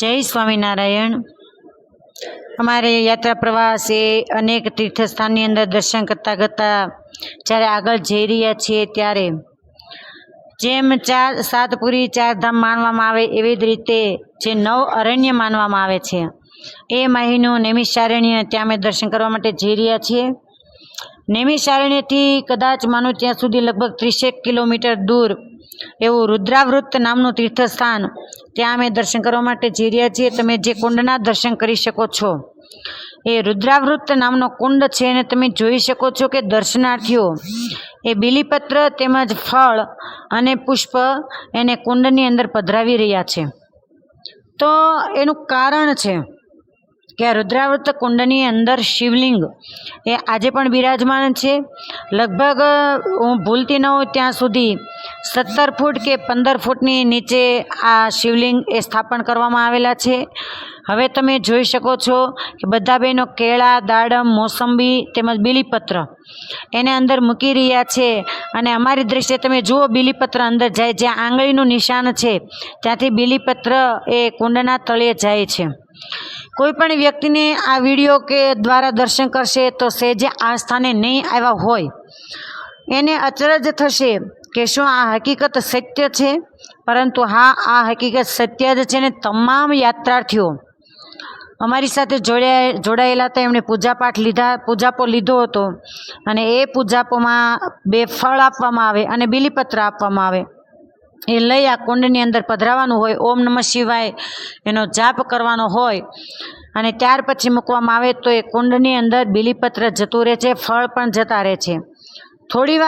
જય સ્વામિનારાયણ. અમારે યાત્રા પ્રવાસ એ અનેક તીર્થસ્થાનની અંદર દર્શન કરતાં કરતાં જ્યારે આગળ જઈ રહ્યા છીએ ત્યારે જેમ ચાર સાતપુરી ચારધામ માનવામાં આવે એવી જ રીતે જે નવ અરણ્ય માનવામાં આવે છે, એ માહીનું નૈમિષારણ્ય ત્યાં અમે દર્શન કરવા માટે જઈ રહ્યા છીએ. નૈમિષારણ્યથી કદાચ માનો ત્યાં સુધી લગભગ ત્રીસેક કિલોમીટર દૂર એવું રુદ્રાવૃત્ત નામનું તીર્થસ્થાન ત્યાં અમે દર્શન કરવા માટે જઈ રહ્યા છીએ. તમે જે કુંડના દર્શન કરી શકો છો, એ રુદ્રાવૃત્ત નામનો કુંડ છે અને તમે જોઈ શકો છો કે દર્શનાર્થીઓ એ બીલીપત્ર તેમજ ફળ અને પુષ્પ એને કુંડની અંદર પધરાવી રહ્યા છે. તો એનું કારણ છે કે આ રુદ્રાવૃત્ત કુંડની અંદર શિવલિંગ એ આજે પણ બિરાજમાન છે. લગભગ હું ભૂલતી ન હોઉં ત્યાં સુધી સત્તર ફૂટ કે પંદર ફૂટની નીચે આ શિવલિંગ એ સ્થાપન કરવામાં આવેલા છે. હવે તમે જોઈ શકો છો કે બધા બહેનો કેળા, દાડમ, મોસંબી તેમજ બીલીપત્ર એને અંદર મૂકી રહ્યા છે અને અમારી દ્રષ્ટિએ તમે જુઓ બીલીપત્ર અંદર જાય, જ્યાં આંગળીનું નિશાન છે, ત્યાંથી બીલીપત્ર એ કુંડના તળિયે જાય છે. કોઈ પણ વ્યક્તિને આ વીડિયો કે દ્વારા દર્શન કરશે તો સહેજે આ સ્થાને નહીં આવ્યા હોય. એને અચરજ થશે કે શું આ હકીકત સત્ય છે? પરંતુ હા, આ હકીકત સત્ય જ છે ને તમામ યાત્રાર્થીઓ. અમારી સાથે જોડાયા જોડાયેલા હતા, એમણે પૂજાપાઠ લીધા, પૂજાપો લીધો હતો અને એ પૂજાપોમાં બે ફળ આપવામાં આવે અને બિલીપત્ર આપવામાં આવે. એ લઈ આ કુંડની અંદર પધરાવાનું હોય, ઓમ નમઃ શિવાય એનો જાપ કરવાનો હોય અને ત્યાર પછી મૂકવામાં આવે તો એ કુંડની અંદર બીલીપત્ર જતું રહે છે, ફળ પણ જતા રહે છે. થોડી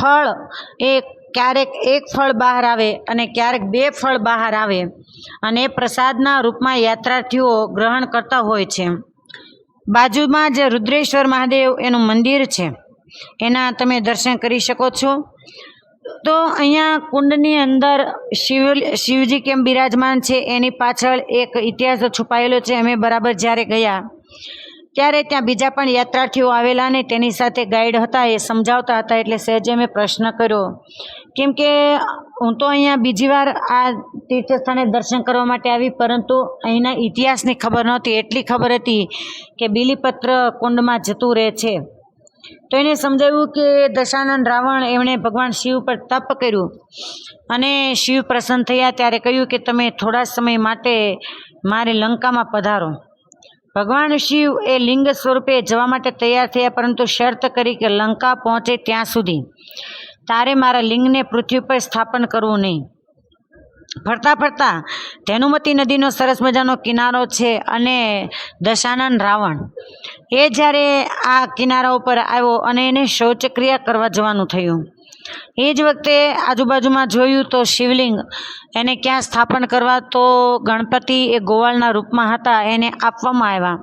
ફળ એ ક્યારેક એક ફળ બહાર આવે અને ક્યારેક બે ફળ બહાર આવે અને એ પ્રસાદના રૂપમાં યાત્રાર્થીઓ ગ્રહણ કરતા હોય છે. બાજુમાં જે રુદ્રેશ્વર મહાદેવ એનું મંદિર છે. એના તમે દર્શન કરી શકો છો. તો અહીંયા કુંડની અંદર શિવ શિવજી કેમ બિરાજમાન છે એની પાછળ એક ઇતિહાસ છુપાયેલો છે, અમે બરાબર જ્યારે ગયા, ત્યારે ત્યાં બીજા પણ યાત્રાર્થીઓ આવેલા ને તેની સાથે ગાઈડ હતા, એ સમજાવતા હતા, એટલે સહેજે મેં પ્રશ્ન કર્યો. કેમ કે હું તો અહીંયા બીજી વાર આ તીર્થસ્થાને દર્શન કરવા માટે આવી, પરંતુ અહીંના ઇતિહાસની ખબર નહોતી, એટલી ખબર હતી કે બીલીપત્ર કુંડમાં જતું રહે છે. તો એને સમજાવ્યું કે દશાનંદ રાવણ એમણે ભગવાન શિવ પર તપ કર્યું અને શિવ પ્રસન્ન થયા ત્યારે કહ્યું કે તમે થોડા સમય માટે મારે લંકામાં પધારો. ભગવાન શિવ એ લિંગ સ્વરૂપે જવા માટે તૈયાર થયા પરંતુ શરત કરી કે લંકા પહોંચે ત્યાં સુધી. તારે મારા લિંગને પૃથ્વી પર સ્થાપન કરવું નહીં. ફરતા ફરતા ધેનુમતી નદીનો સરસ મજાનો કિનારો છે અને દશાનંદ રાવણ. એ જ્યારે આ કિનારા ઉપર આવ્યો અને એને શૌચક્રિયા કરવા જવાનું થયું. એ જ વખતે આજુબાજુમાં જોયું તો શિવલિંગ એને ક્યાં સ્થાપન કરવા તો ગણપતિ એ ગોવાળના રૂપમાં હતા એને આપવામાં આવ્યા.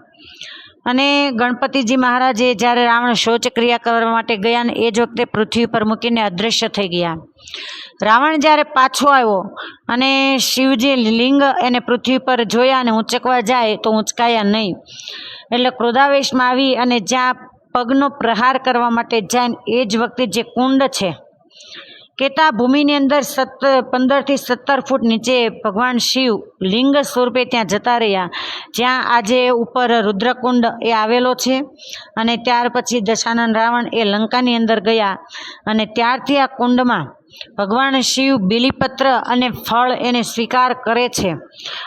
અને ગણપતિજી મહારાજે જ્યારે રાવણ શૌચક્રિયા કરવા માટે ગયા ને એ જ વખતે પૃથ્વી પર મૂકીને અદૃશ્ય થઈ ગયા. રાવણ જ્યારે પાછો આવ્યો અને શિવજી લિંગ એને પૃથ્વી પર જોયા અને ઊંચકવા જાય તો ઊંચકાયા નહીં. એટલે ક્રોધાવેશમાં આવી અને જ્યાં પગનો પ્રહાર કરવા માટે જાય એ જ વખતે જે કુંડ છે કેતા ભૂમિની અંદર સત્તર પંદરથી સત્તર ફૂટ નીચે ભગવાન શિવ લિંગ સ્વરૂપે ત્યાં જતા રહ્યા. જ્યાં આજે ઉપર રુદ્રકુંડ એ આવેલો છે અને ત્યાર પછી દશાનંદ રાવણ એ લંકાની અંદર ગયા અને ત્યારથી આ કુંડમાં ભગવાન શિવ બિલીપત્ર અને ફળ એને સ્વીકાર કરે છે.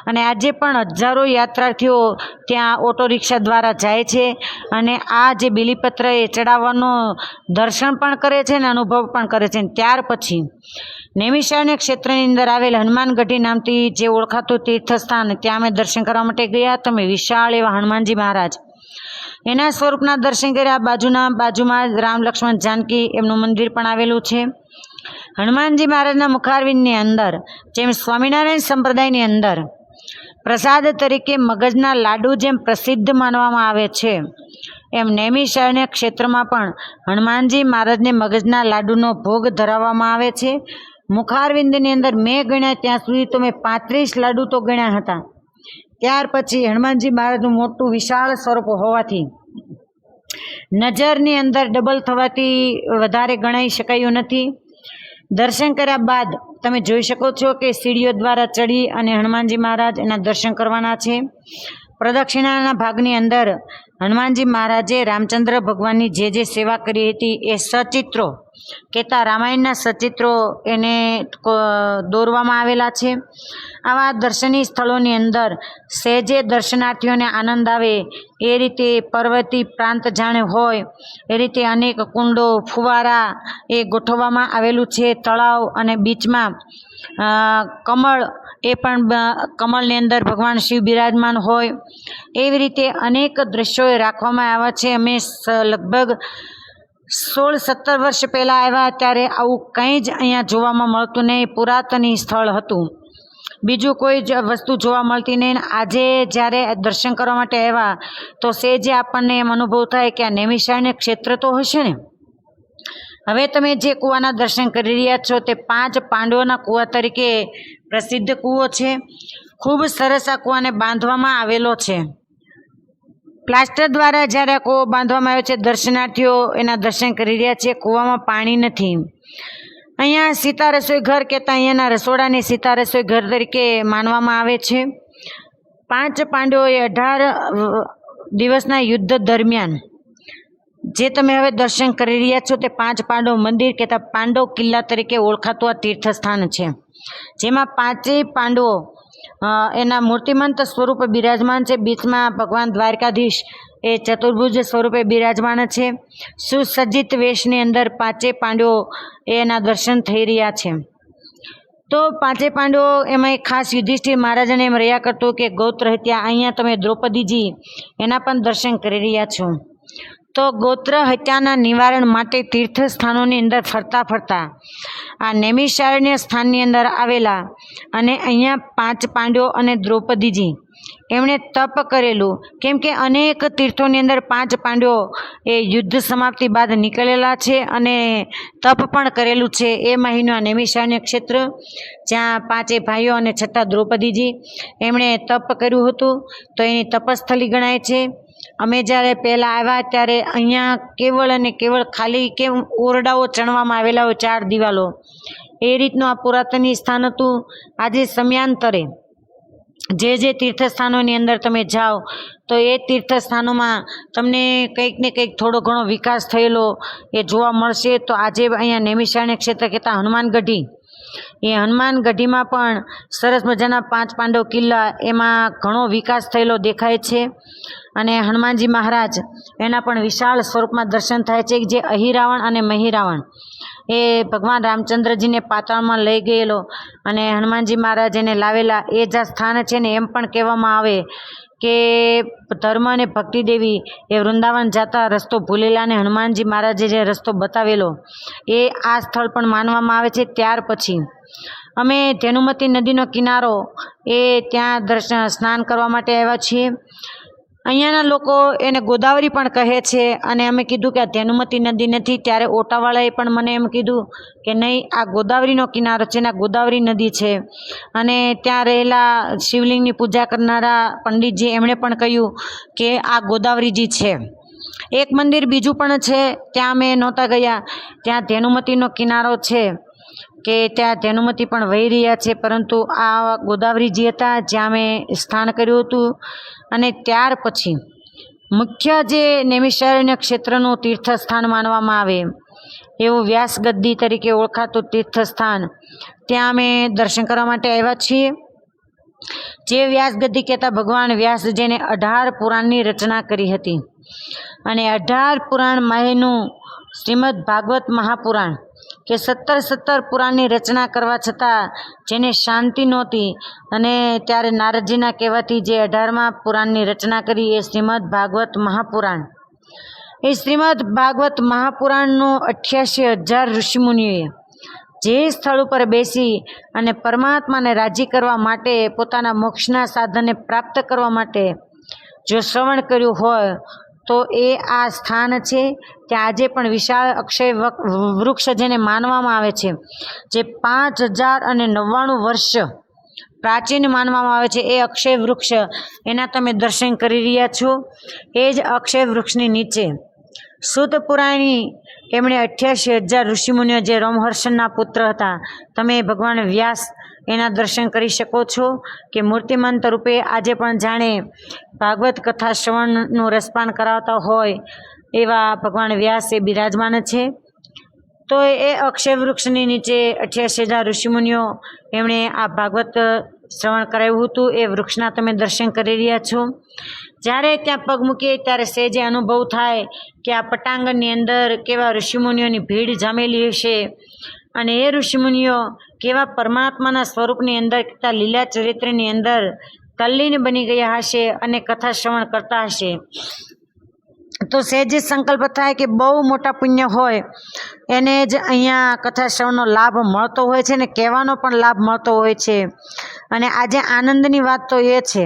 અને આજે પણ હજારો યાત્રાર્થીઓ ત્યાં ઓટો રિક્ષા દ્વારા જાય છે અને આ જે બિલીપત્ર એ ચડાવવાનો દર્શન પણ કરે છે અને અનુભવ પણ કરે છે. ત્યાર પછી નૈમિષારણ્ય ક્ષેત્રની અંદર આવેલ હનુમાનગઢી નામથી જે ઓળખાતું તીર્થસ્થાન, ત્યાં અમે દર્શન કરવા માટે ગયા. તમે વિશાળ એવા હનુમાનજી મહારાજ. એના સ્વરૂપના દર્શન કર્યા. બાજુના બાજુમાં રામ લક્ષ્મણ જાનકી એમનું મંદિર પણ આવેલું છે. હનુમાનજી મહારાજના મુખારવિંદની અંદર, જેમ સ્વામિનારાયણ સંપ્રદાયની અંદર, પ્રસાદ તરીકે મગજના લાડુ જેમ પ્રસિદ્ધ માનવામાં આવે છે, એમ નૈમિષારણ્ય ક્ષેત્રમાં પણ હનુમાનજી મહારાજને મગજના લાડુનો ભોગ ધરાવવામાં આવે છે. મુખારવિંદની અંદર મેં ગણ્યા ત્યાં સુધી તો મેં પાંત્રીસ લાડુ તો ગણ્યા હતા. ત્યાર પછી હનુમાનજી મહારાજનું મોટું વિશાળ સ્વરૂપ હોવાથી નજરની અંદર ડબલ થવાથી વધારે ગણાઈ શકાયું નથી. દર્શન કર્યા બાદ તમે જોઈ શકો છો કે સીડીઓ દ્વારા ચડી અને હનુમાનજી મહારાજ એના દર્શન કરવાના છે. પ્રદક્ષિણાના ભાગની અંદર હનુમાનજી મહારાજે રામચંદ્ર ભગવાનની જે જે સેવા કરી હતી એ સચિત્રો કહેતા રામાયણના સચિત્રો એને દોરવામાં આવેલા છે. આવા દર્શનીય સ્થળોની અંદર સહેજે દર્શનાર્થીઓને આનંદ આવે એ રીતે પર્વતી પ્રાંત જાણે હોય, એ રીતે અનેક કુંડો, ફુવારા એ ગોઠવવામાં આવેલું છે. તળાવ અને બીચમાં કમળ એ પણ કમળની અંદર ભગવાન શિવ બિરાજમાન હોય. એવી રીતે અનેક દ્રશ્યો રાખવામાં આવ્યા છે. અમે લગભગ સોળ સત્તર વર્ષ પહેલાં આવ્યા ત્યારે આવું કંઈ જ અહીંયા જોવામાં મળતું નહીં. પુરાતની સ્થળ હતું. બીજું કોઈ જ વસ્તુ જોવા મળતી નહીં. આજે જ્યારે દર્શન કરવા માટે આવ્યા, તો સે જે આપણને એમ અનુભવ થાય કે આ નેમિશાળને ક્ષેત્ર તો હશે ને? હવે તમે જે કૂવાના દર્શન કરી રહ્યા છો, તે પાંચ પાંડવોના કૂવા તરીકે પ્રસિદ્ધ કૂવો છે. ખૂબ સરસ આ કૂવાને બાંધવામાં આવેલો છે. પ્લાસ્ટર દ્વારા જ્યારે કૂવો બાંધવામાં આવ્યો છે, દર્શનાર્થીઓ એના દર્શન કરી રહ્યા છે. કૂવામાં પાણી નથી. અહીંયા સીતા રસોઈ ઘર કહેતા અહીંયાના રસોડાને સીતા રસોઈ ઘર તરીકે માનવામાં આવે છે. પાંચ પાંડવોએ અઢાર દિવસના યુદ્ધ દરમિયાન જે તમે હવે દર્શન કરી રહ્યા છો તે પાંચ પાંડવ મંદિર કહેતા પાંડવ કિલ્લા તરીકે ઓળખાતું આ તીર્થસ્થાન છે. જેમાં પાંચેય પાંડવો એના મૂર્તિમંત સ્વરૂપે બિરાજમાન છે. બીચમાં ભગવાન દ્વારકાધીશ એ ચતુર્ભુજ સ્વરૂપે બિરાજમાન છે. સુસજ્જિત વેશની અંદર પાંચે પાંડવો એના દર્શન થઈ રહ્યા છે. તો પાંચે પાંડવો એમાં ખાસ યુધિષ્ઠિર મહારાજાને એમ રહ્યા કરતું કે ગૌત્ર હત્યા, અહીંયા તમે દ્રૌપદીજી એના પણ દર્શન કરી રહ્યા છો. તો ગોત્ર હત્યાના નિવારણ માટે તીર્થ સ્થાનોની અંદર ફરતા ફરતા આ નૈમિષારણ્ય સ્થાનની અંદર આવેલા અને અહીંયા પાંચ પાંડવો અને દ્રૌપદીજી, એમણે તપ કરેલું. કેમ કે અનેક તીર્થોની અંદર પાંચ પાંડવો એ યુદ્ધ સમાપ્તિ બાદ નીકળેલા છે અને તપ પણ કરેલું છે એ મહિનો આ નૈમિષારણ્ય ક્ષેત્ર, જ્યાં પાંચે ભાઈઓ અને છઠ્ઠા દ્રૌપદીજી, એમણે તપ કર્યું હતું. તો એની તપસ્થલી ગણાય છે. અમે જ્યારે પહેલાં આવ્યા ત્યારે અહીંયા કેવળ અને કેવળ ખાલી કેમ ઓરડાઓ ચણવામાં આવેલા હોય ચાર દિવાલો. એ રીતનું આ પુરાતની સ્થાન હતું. આજે સમયાંતરે જે જે તીર્થસ્થાનોની અંદર તમે જાઓ, તો એ તીર્થસ્થાનોમાં તમને કંઈક ને કંઈક થોડો ઘણો વિકાસ થયેલો એ જોવા મળશે. તો આજે અહીંયા નૈમિષારણ્ય ક્ષેત્ર કહેતા હનુમાનગઢી એ હનુમાન ગઢીમાં પણ સરસ મજાના પાંચ પાંડવ કિલ્લા એમાં ઘણો વિકાસ થયેલો દેખાય છે. અને હનુમાનજી મહારાજ એના પણ વિશાળ સ્વરૂપમાં દર્શન થાય છે. જે અહિરાવણ અને મહિરાવણ, એ ભગવાન રામચંદ્રજીને પાતાળમાં લઈ ગયેલો અને હનુમાનજી મહારાજ એને લાવેલા. એ જ સ્થાન છે ને, એમ પણ કહેવામાં આવે કે ધર્મ અને ભક્તિ દેવી એ વૃંદાવન જતા રસ્તો ભૂલેલા અને હનુમાનજી મહારાજે જે રસ્તો બતાવેલો, એ આ સ્થળ પણ માનવામાં આવે છે. ત્યાર પછી અમે ધેનુમતી નદીનો કિનારો એ ત્યાં દર્શન સ્નાન કરવા માટે આવ્યા છીએ. અહીંયાના લોકો એને ગોદાવરી પણ કહે છે અને અમે કીધું કે આ ધેનુમતી નદી નથી. ત્યારે ઓટાવાળાએ પણ મને એમ કીધું કે નહીં, આ ગોદાવરીનો કિનારો છે ને ગોદાવરી નદી છે. અને ત્યાં રહેલા શિવલિંગની પૂજા કરનારા પંડિતજી એમણે પણ કહ્યું કે આ ગોદાવરીજી છે. એક મંદિર બીજું પણ છે, ત્યાં અમે નહોતા ગયા. ત્યાં ધેનુમતીનો કિનારો છે. કે ત્યાં ધેનુમતી પણ વહી રહ્યા છે, પરંતુ આ ગોદાવરીજી હતા, જ્યાં મેં સ્થાન કર્યું હતું. અને ત્યાર પછી મુખ્ય જે નૈમિષારણ્ય ક્ષેત્રનું તીર્થસ્થાન માનવામાં આવે, એવું વ્યાસ ગદ્દી તરીકે ઓળખાતું તીર્થસ્થાન, ત્યાં અમે દર્શન કરવા માટે આવ્યા છીએ. જે વ્યાસ ગદ્દી કહેતા ભગવાન વ્યાસ જેને અઢાર પુરાણની રચના કરી હતી. અને અઢાર પુરાણ માહેનું શ્રીમદ ભાગવત મહાપુરાણ કે સત્તર સત્તર પુરાણની રચના કરવા છતાં જેને શાંતિ નહોતી અને ત્યારે નારદજીના કહેવાથી જે અઢારમાં પુરાણની રચના કરી એ શ્રીમદ ભાગવત મહાપુરાણ. એ શ્રીમદ ભાગવત મહાપુરાણનું અઠ્યાસી હજાર ઋષિમુનિઓએ જે સ્થળ ઉપર બેસી અને પરમાત્માને રાજી કરવા માટે પોતાના મોક્ષના સાધનને પ્રાપ્ત કરવા માટે જો શ્રવણ કર્યું હોય તો એ આ સ્થાન છે કે આજે પણ વિશાળ અક્ષય વક- વૃક્ષ જેને માનવામાં આવે છે, જે પાંચ હજાર અને નવ્વાણું વર્ષ પ્રાચીન માનવામાં આવે છે, એ અક્ષય વૃક્ષ. એના તમે દર્શન કરી રહ્યા છો. એ જ અક્ષય વૃક્ષની નીચે. સુત પુરાણી એમણે અઠ્યાસી હજાર ઋષિમુનિઓ જે રોમહર્ષણના પુત્ર હતા, તમે ભગવાન વ્યાસ એના દર્શન કરી શકો છો કે મૂર્તિમંત રૂપે આજે પણ જાણે ભાગવત કથા શ્રવણનું રસપાન કરાવતા હોય એવા ભગવાન વ્યાસ એ બિરાજમાન છે. તો એ અક્ષય વૃક્ષની નીચે અઠ્યાસી હજાર ઋષિમુનિઓ એમણે આ ભાગવત શ્રવણ કરાવ્યું હતું. એ વૃક્ષના તમે દર્શન કરી રહ્યા છો. જ્યારે ત્યાં પગ મૂકીએ ત્યારે સહેજે અનુભવ થાય કે આ પટાંગણની અંદર કેવા ઋષિમુનિઓની ભીડ જામેલી હશે. અને એ ઋષિમુનિઓ કેવા પરમાત્માના સ્વરૂપની અંદર તથા લીલા ચરિત્રની અંદર તલ્લીન બની ગયા હશે અને કથા શ્રવણ કરતા હશે. તો સહેજે સંકલ્પ થાય કે બહુ મોટા પુણ્ય હોય, એને જ અહીંયા કથા શ્રવણનો લાભ મળતો હોય છે ને કહેવાનો પણ લાભ મળતો હોય છે. અને આજે આનંદની વાત તો એ છે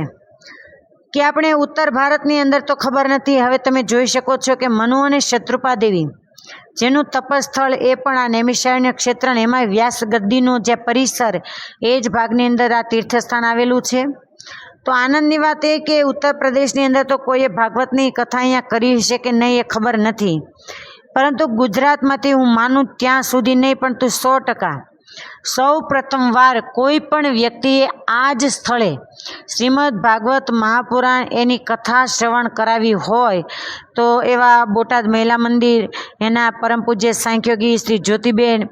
કે આપણે ઉત્તર ભારતની અંદર તો ખબર નથી, હવે તમે જોઈ શકો છો કે મનુ અને શત્રુપા દેવી, જેનું તપસ્થળ એ પણ આ નૈમિષારણ્ય ક્ષેત્ર એમાં વ્યાસ ગદ્દીનું જે પરિસર, એ જ ભાગની અંદર આ તીર્થસ્થાન આવેલું છે. તો આનંદની વાત એ કે ઉત્તર પ્રદેશની અંદર તો કોઈએ ભાગવતની કથા અહીંયા કરી હશે કે નહીં એ ખબર નથી. પરંતુ ગુજરાતમાંથી હું માનું ત્યાં સુધી નહીં, પણ તું સો ટકા સૌ પ્રથમવાર કોઈ પણ વ્યક્તિએ આ જ સ્થળે શ્રીમદ ભાગવત મહાપુરાણ એની કથા શ્રવણ કરાવી હોય તો એવા બોટાદ મહિલા મંદિર, એના પરમ પૂજ્ય સાંખ્યોગી શ્રી જ્યોતિબેન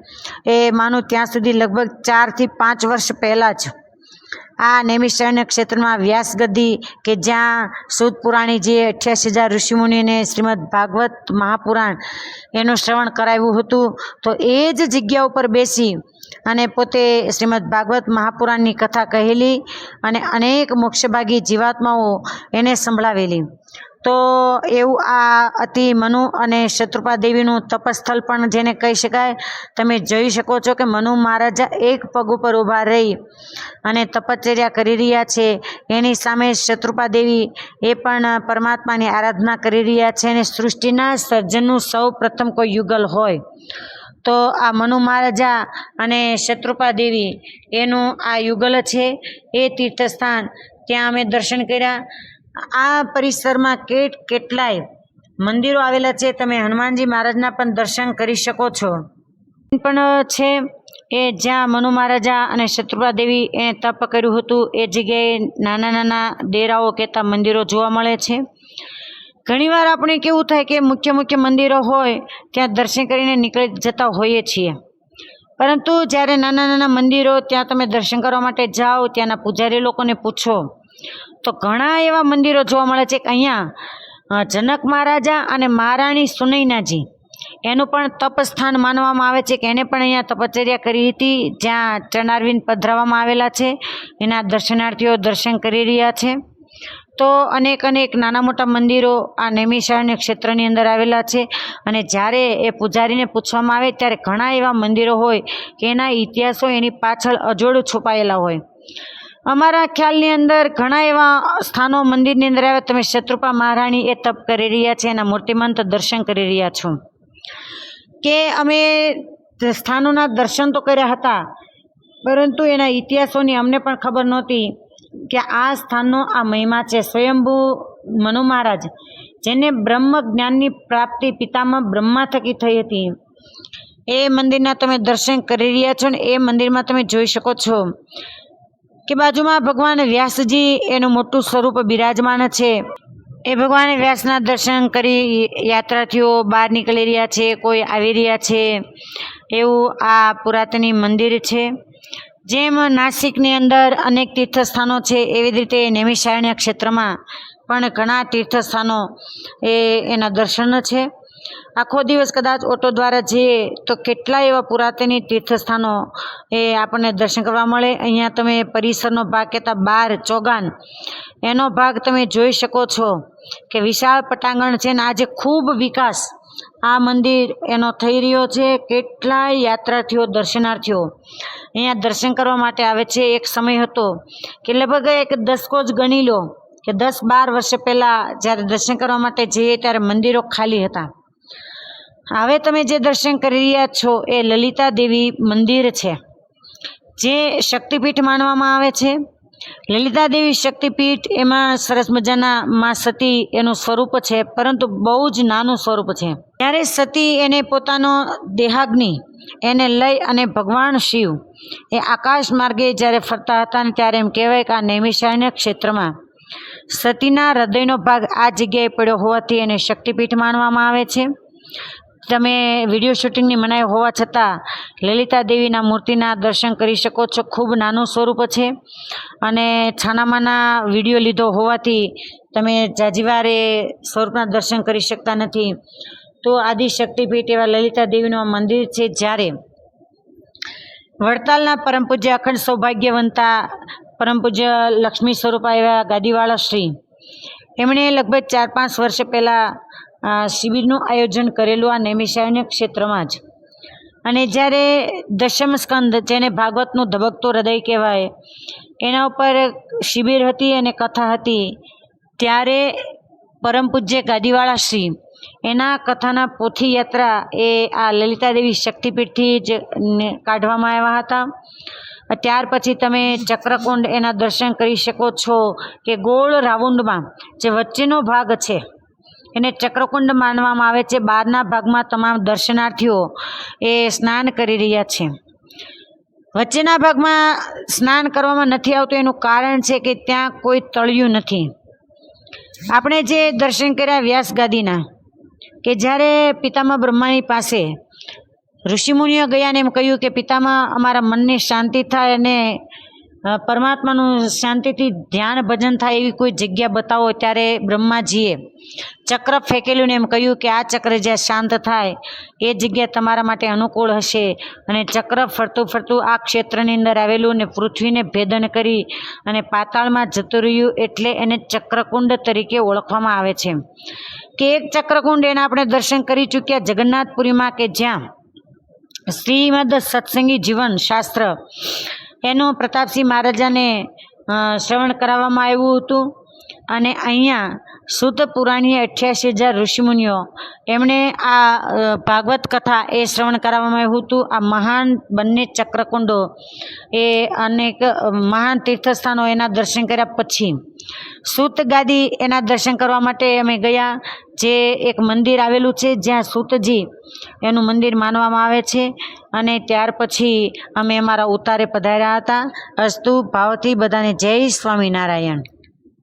એ માનું ત્યાં સુધી લગભગ ચારથી પાંચ વર્ષ પહેલાં જ આ નૈમિષારણ્ય ક્ષેત્રમાં વ્યાસગદ્દી કે જ્યાં સુદ પુરાણીજીએ અઠ્યાસી હજાર ઋષિમુનિને શ્રીમદ ભાગવત મહાપુરાણ એનું શ્રવણ કરાવ્યું હતું, તો એ જ જગ્યા ઉપર બેસી અને પોતે શ્રીમદ ભાગવત મહાપુરાણની કથા કહેલી અને અનેક મોક્ષભાગી જીવાત્માઓ એને સંભળાવેલી. તો એવું આ અતિ મનુ અને શત્રુપા દેવીનું તપસ્થળ પણ જેને કહી શકાય, તમે જોઈ શકો છો કે મનુ મહારાજા એક પગ ઉપર ઊભા રહી અને તપશ્ચર્યા કરી રહ્યા છે. એની સામે શત્રુપા દેવી એ પણ પરમાત્માની આરાધના કરી રહ્યા છે અને સૃષ્ટિના સર્જનનું સૌ પ્રથમ કોઈ યુગલ હોય. તો આ મનુ મહારાજા અને શત્રુપા દેવી, એનું આ યુગલ છે, એ તીર્થસ્થાન, ત્યાં અમે દર્શન કર્યા. આ પરિસરમાં કેટ કેટલાય મંદિરો આવેલા છે, તમે હનુમાનજી મહારાજના પણ દર્શન કરી શકો છો. પણ, છે, એ જ્યાં મનુ મહારાજા અને શત્રુપા દેવી એ તપ કર્યું હતું, એ જગ્યાએ નાના નાના ડેરાઓ કહેતા મંદિરો જોવા મળે છે. ઘણીવાર આપણે કેવું થાય કે મુખ્ય મુખ્ય મંદિરો હોય, ત્યાં દર્શન કરીને નીકળી જતા હોઈએ છીએ. પરંતુ જ્યારે નાના નાના મંદિરો ત્યાં તમે દર્શન કરવા માટે જાઓ, ત્યાંના પૂજારી લોકોને પૂછો, તો ઘણા એવા મંદિરો જોવા મળે છે કે અહીંયા જનક મહારાજા અને મહારાણી સુનૈનાજી, એનું પણ તપસ્થાન માનવામાં આવે છે કે એને પણ અહીંયા તપચર્યા કરી હતી, જ્યાં ચણારવીન પધરાવવામાં આવેલા છે, એના દર્શનાર્થીઓ દર્શન કરી રહ્યા છે. તો અનેક અનેક નાના મોટા મંદિરો આ નૈમિષારણ્ય ક્ષેત્રની અંદર આવેલા છે. અને જ્યારે એ પૂજારીને પૂછવામાં આવે ત્યારે ઘણા એવા મંદિરો હોય કે એના ઇતિહાસો એની પાછળ અજોડ છુપાયેલા હોય. અમારા ખ્યાલની અંદર ઘણા એવા સ્થાનો મંદિરની અંદર આવ્યા તમે શત્રુપા મહારાણી એ તપ કરી રહ્યા છે, એના મૂર્તિમંત દર્શન કરી રહ્યા છો. કે અમે સ્થાનોના દર્શન તો કર્યા હતા, પરંતુ એના ઇતિહાસોની અમને પણ ખબર નહોતી. કે આ સ્થાનનો આ મહિમા છે. સ્વયંભૂ મનુ મહારાજ, જેને બ્રહ્મ જ્ઞાનની પ્રાપ્તિ પિતામાં બ્રહ્મા થકી થઈ હતી. એ મંદિરના તમે દર્શન કરી રહ્યા છો ને એ મંદિરમાં તમે જોઈ શકો છો કે બાજુમાં ભગવાન વ્યાસજી એનું મોટું સ્વરૂપ બિરાજમાન છે. એ ભગવાન વ્યાસના દર્શન કરી યાત્રાથીઓ બહાર નીકળી રહ્યા છે, કોઈ આવી રહ્યા છે. એવું આ પુરાતની મંદિર છે. જેમ નાસિકની અંદર અનેક તીર્થસ્થાનો છે, એવી જ રીતે નૈમિષારણ્ય ક્ષેત્રમાં પણ ઘણા તીર્થસ્થાનો એ એના દર્શન છે. આખો દિવસ કદાચ ઓટો દ્વારા જઈએ તો કેટલા એવા પુરાતની તીર્થસ્થાનો એ આપણને દર્શન કરવા મળે. અહીંયા તમે પરિસરનો ભાગ કહેતા બાર ચોગાન, એનો ભાગ તમે જોઈ શકો છો કે વિશાળ પટાંગણ છે ને આજે ખૂબ વિકાસ. આ મંદિર એનો થઈ રહ્યો છે. કેટલાય યાત્રાર્થીઓ, દર્શનાર્થીઓ અહીંયા દર્શન કરવા માટે આવે છે. એક સમય હતો કે લગભગ એક દસકો જ ગણી લો કે દસ બાર વર્ષ પહેલાં જ્યારે દર્શન કરવા માટે જઈએ ત્યારે મંદિરો ખાલી હતા. હવે તમે જે દર્શન કરી રહ્યા છો એ લલિતા દેવી મંદિર છે, જે શક્તિપીઠ માનવામાં આવે છે. લલિતા દેવી શક્તિપીઠ એમાં સરસ મજાના માં સતી એનું સ્વરૂપ છે, પરંતુ બહુ જ નાનું સ્વરૂપ છે. ત્યારે સતી એને પોતાનો દેહાગ્નિ એને લઈ અને ભગવાન શિવ એ આકાશ માર્ગે જ્યારે ફરતા હતા ને ત્યારે એમ કહેવાય કે આ નૈમિષાયના ક્ષેત્રમાં સતીના હૃદયનો ભાગ આ જગ્યાએ પડ્યો હોવાથી એને શક્તિપીઠ માનવામાં આવે છે. તમે વીડિયો શૂટિંગની મનાઈ હોવા છતાં લલિતા દેવીના મૂર્તિના દર્શન કરી શકો છો. ખૂબ નાનું સ્વરૂપ છે અને છાનામાના વીડિયો લીધો હોવાથી તમે જાજીવારે સ્વરૂપના દર્શન કરી શકતા નથી. તો આદિ શક્તિપીઠ એવા લલિતા દેવીનું મંદિર છે જ્યારે વડતાલના પરમ પૂજ્ય અખંડ સૌભાગ્યવંતા પરમ પૂજ્ય લક્ષ્મી સ્વરૂપા એવા ગાદીવાળા શ્રી. એમણે લગભગ ચાર પાંચ વર્ષ પહેલાં શિબિરનું આયોજન કરેલું આ નૈમિષાયન ક્ષેત્રમાં જ. અને જ્યારે દશમ સ્કંદ, જેને ભાગવતનું ધબકતું હૃદય કહેવાય, એના ઉપર શિબિર હતી અને કથા હતી, ત્યારે પરમ પૂજ્ય ગાદીવાળા શ્રી, એના કથાના પોથી યાત્રા એ આ લલિતાદેવી શક્તિપીઠથી જ કાઢવામાં આવ્યા હતા. ત્યાર પછી તમે ચક્રકુંડ એના દર્શન કરી શકો છો કે ગોળ રાઉન્ડમાં જે વચ્ચેનો ભાગ છે એને ચક્રકુંડ માનવામાં આવે છે. બહારના ભાગમાં તમામ દર્શનાર્થીઓ એ સ્નાન કરી રહ્યા છે. વચ્ચેના ભાગમાં સ્નાન કરવામાં નથી આવતું એનું કારણ છે કે ત્યાં કોઈ તળિયું નથી. આપણે જે દર્શન કર્યા વ્યાસ ગાદીના, કે જ્યારે પિતામાં બ્રહ્માની પાસે ઋષિમુનિઓ ગયા ને એમ કહ્યું કે પિતામાં અમારા મનની શાંતિ થાય અને પરમાત્માનું શાંતિથી ધ્યાન, ભજન થાય એવી કોઈ જગ્યા બતાવો ત્યારે બ્રહ્માજીએ ચક્ર ફેંકેલું ને એમ કહ્યું કે આ ચક્ર જ્યાં શાંત થાય, એ જગ્યા તમારા માટે અનુકૂળ હશે. અને ચક્ર ફરતું ફરતું આ ક્ષેત્રની અંદર આવેલું ને પૃથ્વીને ભેદન કરી અને પાતાળમાં જતું રહ્યું એટલે એને ચક્રકુંડ તરીકે ઓળખવામાં આવે છે. કે એક ચક્રકુંડ એના આપણે દર્શન કરી ચૂક્યા જગન્નાથપુરીમાં કે જ્યાં શ્રીમદ સત્સંગી જીવન શાસ્ત્ર એનું પ્રતાપસિંહ મહારાજાને શ્રવણ કરાવવામાં આવ્યું હતું. અને અહીંયા શુદ્ધ પુરાણીએ અઠ્યાસી હજાર ઋષિમુનિઓ, એમણે આ ભાગવત કથા એ શ્રવણ કરાવવામાં આવ્યું હતું. આ મહાન બંને ચક્રકુંડો એ અનેક મહાન તીર્થસ્થાનો એના દર્શન કર્યા પછી સૂત ગાદી એના દર્શન કરવા માટે અમે ગયા, જે એક મંદિર આવેલું છે, જ્યાં સૂતજી એનું મંદિર માનવામાં આવે છે. અને ત્યાર પછી અમે અમારા ઉતારે પધાર્યા હતા. અસ્તુ ભાવથી બધાને જય સ્વામિનારાયણ.